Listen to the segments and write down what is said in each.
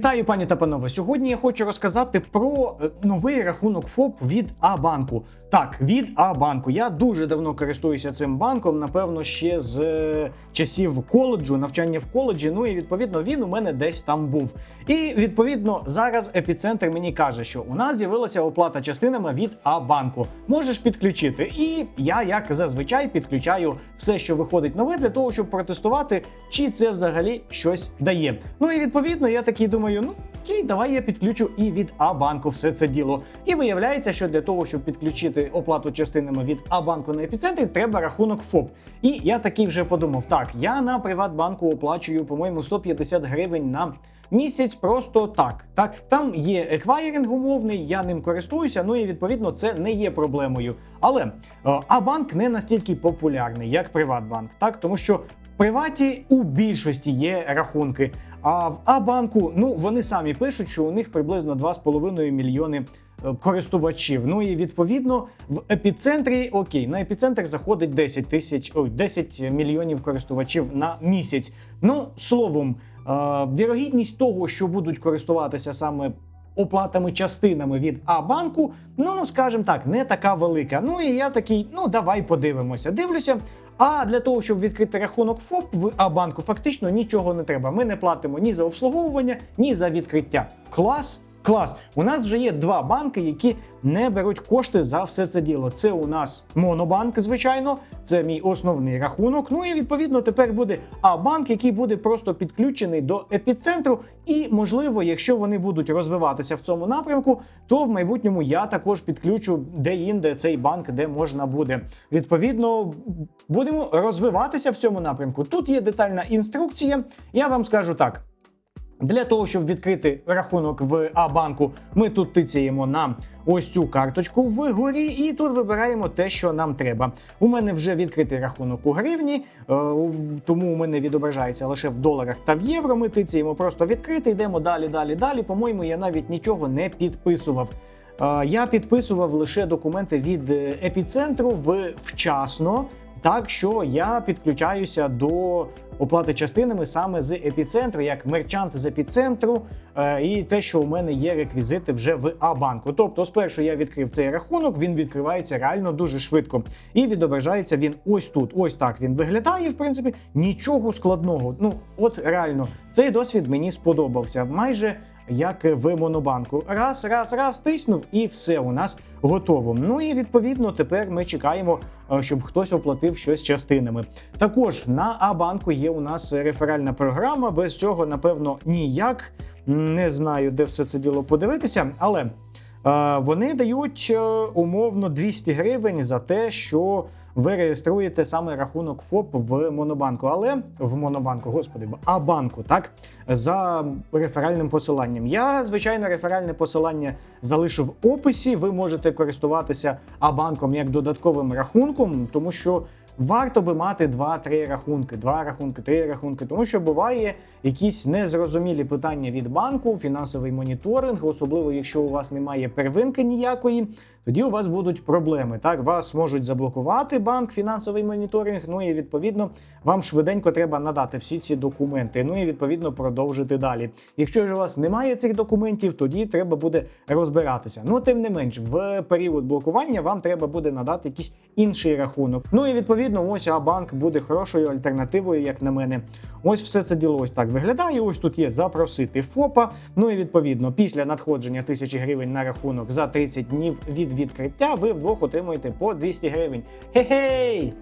Вітаю, пані та панове. Сьогодні я хочу розказати про е, новий рахунок ФОП від А-банку. Так, від А-банку. Я дуже давно користуюся цим банком, напевно, ще з е, часів коледжу, навчання в коледжі. Ну і відповідно він у мене десь там був. І відповідно зараз епіцентр мені каже, що у нас з'явилася оплата частинами від А-банку. Можеш підключити. І я, як зазвичай, підключаю все, що виходить нове, для того, щоб протестувати, чи це взагалі щось дає. Ну і відповідно, я такий думаю, ну. Окей, давай я підключу і від А-банку все це діло. І виявляється, що для того, щоб підключити оплату частинами від А-банку на епіцентрі, треба рахунок ФОП. І я такий вже подумав: так, я на Приватбанку оплачую, по-моєму, 150 гривень на місяць просто так. Так, там є еквайринг умовний, я ним користуюся. Ну і відповідно це не є проблемою. Але е, А-банк не настільки популярний, як Приватбанк, так тому що. Приваті у більшості є рахунки. А в А-банку, ну вони самі пишуть, що у них приблизно 2,5 мільйони е, користувачів. Ну і відповідно в епіцентрі окей, на епіцентр заходить 10 тисяч, ой, 10 мільйонів користувачів на місяць. Ну словом, е, вірогідність того, що будуть користуватися саме. Оплатами частинами від А-банку, ну скажімо так, не така велика. Ну і я такий, ну давай подивимося. Дивлюся. А для того, щоб відкрити рахунок ФОП в А-банку, фактично нічого не треба. Ми не платимо ні за обслуговування, ні за відкриття. Клас. Клас, у нас вже є два банки, які не беруть кошти за все це діло. Це у нас Монобанк, звичайно, це мій основний рахунок. Ну і відповідно тепер буде А-банк, який буде просто підключений до епіцентру. І можливо, якщо вони будуть розвиватися в цьому напрямку, то в майбутньому я також підключу де-інде цей банк, де можна буде. Відповідно, будемо розвиватися в цьому напрямку. Тут є детальна інструкція. Я вам скажу так. Для того, щоб відкрити рахунок в А-банку, ми тут тицяємо на ось цю карточку вгорі, і тут вибираємо те, що нам треба. У мене вже відкритий рахунок у гривні, е, тому у мене відображається лише в доларах та в євро. Ми тицяємо просто відкрити, йдемо далі, далі, далі. По-моєму, я навіть нічого не підписував. Е, Я підписував лише документи від е, епіцентру в вчасно. Так що я підключаюся до оплати частинами саме з епіцентру, як мерчант з епіцентру, е, і те, що у мене є реквізити вже в А-банку. Тобто, спершу я відкрив цей рахунок, він відкривається реально дуже швидко. І відображається він ось тут. Ось так він виглядає. В принципі, нічого складного. Ну, от реально, цей досвід мені сподобався. Майже як в монобанку. Раз, раз, раз тиснув, і все у нас готово. Ну і відповідно тепер ми чекаємо, е, щоб хтось оплатив щось частинами. Також на А-банку є у нас реферальна програма. Без цього, напевно, ніяк. Не знаю, де все це діло подивитися, але. Вони дають е, умовно 200 гривень за те, що ви реєструєте саме рахунок ФОП в Монобанку, але в Монобанку, господи, в А-банку, так за реферальним посиланням. Я звичайно реферальне посилання залишу в описі. Ви можете користуватися А-банком як додатковим рахунком, тому що. Варто би мати 2-3 рахунки, 2 рахунки, 3 рахунки, тому що буває якісь незрозумілі питання від банку, фінансовий моніторинг, особливо якщо у вас немає первинки ніякої, тоді у вас будуть проблеми. Так, вас можуть заблокувати банк, фінансовий моніторинг. Ну і відповідно вам швиденько треба надати всі ці документи. Ну і відповідно продовжити далі. Якщо ж у вас немає цих документів, тоді треба буде розбиратися. Ну тим не менш, в період блокування вам треба буде надати якийсь інший рахунок. Ну і відповідно, ось А-банк буде хорошою альтернативою, як на мене. Ось все це діло ось так виглядає. Ось тут є запросити ФОПа. Ну і відповідно, після надходження тисячі гривень на рахунок за 30 днів від відкриття, ви вдвох отримуєте по 200 гривень. Хе-хей!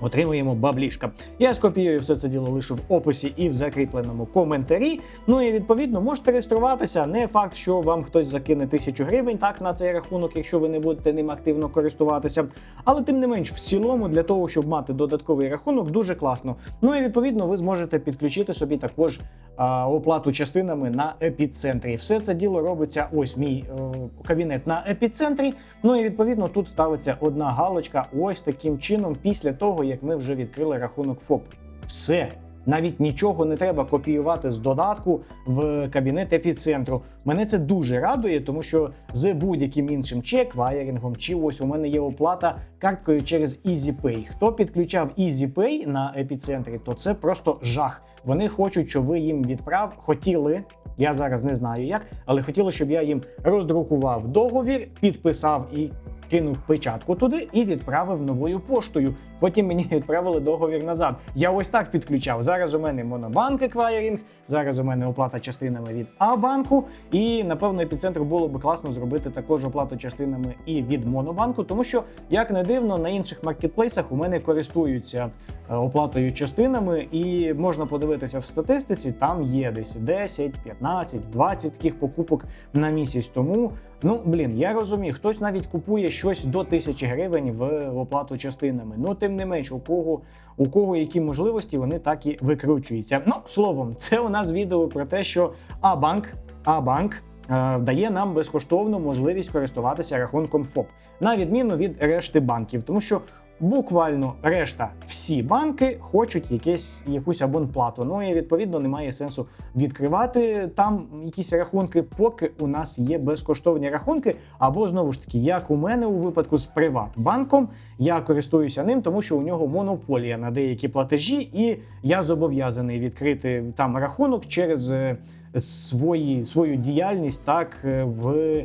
Отримуємо баблішка. Я скопіюю все це діло лише в описі і в закріпленому коментарі. Ну і відповідно можете реєструватися. Не факт, що вам хтось закине тисячу гривень так на цей рахунок, якщо ви не будете ним активно користуватися. Але тим не менш, в цілому, для того, щоб мати додатковий рахунок, дуже класно. Ну і відповідно ви зможете підключити собі також а, оплату частинами на епіцентрі. Все це діло робиться. Ось мій е, кабінет на епіцентрі. Ну і відповідно тут ставиться одна галочка. Ось таким чином, після того як ми вже відкрили рахунок ФОП. Все. Навіть нічого не треба копіювати з додатку в кабінет епіцентру. Мене це дуже радує, тому що з будь-яким іншим чек, ваєрингом, чи ось у мене є оплата карткою через EasyPay. Хто підключав EasyPay на епіцентрі, то це просто жах. Вони хочуть, щоб ви їм відправ хотіли. Я зараз не знаю як, але хотіли, щоб я їм роздрукував договір, підписав і кинув печатку туди і відправив новою поштою. Потім мені відправили договір назад. Я ось так підключав. Зараз у мене монобанк еквайрінг, зараз у мене оплата частинами від А-банку. І напевно епіцентру було би класно зробити також оплату частинами і від монобанку, тому що, як не дивно, на інших маркетплейсах у мене користуються е, оплатою частинами, і можна подивитися в статистиці. Там є десь 10, 15, 20 таких покупок на місяць. Тому ну блін, я розумію, хтось навіть купує щось до тисячі гривень в оплату частинами. Ну тим не менш, у кого у кого які можливості, вони так і викручуються. Ну словом, це у нас відео про те, що А-банк, А-банк. е, Дає нам безкоштовну можливість користуватися рахунком ФОП, на відміну від решти банків, тому що буквально решта всі банки хочуть якесь якусь абонплату. Ну і відповідно немає сенсу відкривати там якісь рахунки, поки у нас є безкоштовні рахунки. Або знову ж таки, як у мене у випадку з Приватбанком, я користуюся ним, тому що у нього монополія на деякі платежі, і я зобов'язаний відкрити там рахунок через е, свої, свою діяльність так е, в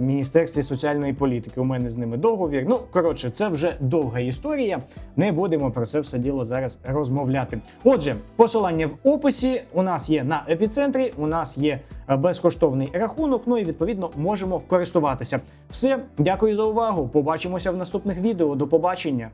Міністерстві соціальної політики. У мене з ними договір. Ну коротше, це вже довга історія. Не будемо про це все діло зараз розмовляти. Отже, посилання в описі у нас є на епіцентрі. У нас є е, безкоштовний рахунок. Ну і відповідно можемо користуватися. Все, дякую за увагу. Побачимося в наступних відео. До побачення.